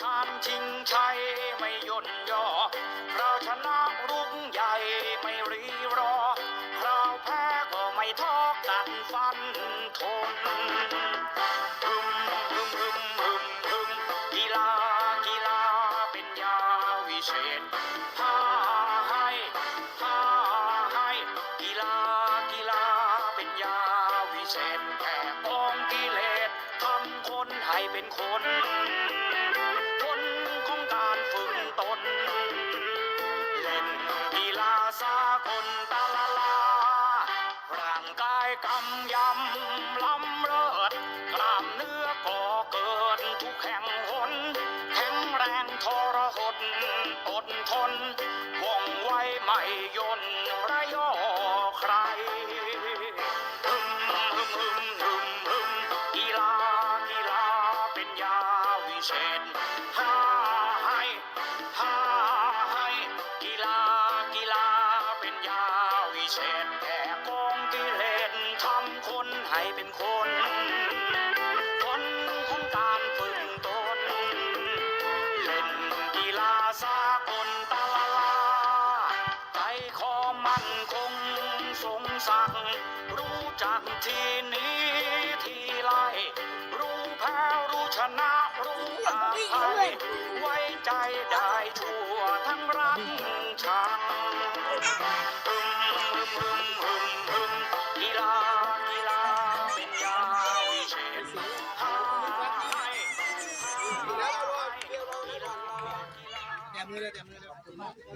ชานชิงชัยไม่ย่นย่อเราชนะรุ่งใหญ่ไม่รีรอ เราแพ้ก็ไม่ท้อกันฟันทนฮึมฮึมฮึมฮึมฮึมกีฬากีฬาเป็นยาวิเศษพาให้พาให้กีฬากีฬาเป็นยาวิเศษแก่กองกิเลสทำคนให้เป็นคน ตน เล่นกีฬาสากลตาลาลา ร่างกายกำยำล้ำเลิศกล้ามเนื้อก่อเกิดทุกแห่งหน แข็งแรงทรหดอดทนว่องไวไม่ย่นระยอใครฮึมฮึมฮึมฮึมกีฬากีฬาเป็นยาวิเศษ แก่กองกิเลสทำคนให้เป็นคนผลของการฝึกตนเล่นกีฬาสากลตาลาลาใจคอมันคงสงสักรู้จักทีนี้ทีไรรู้แพ้รู้ชนะรู้อาภัยไว้ใจได้ชั่วทั้งรักชัง 没得，没 lihat?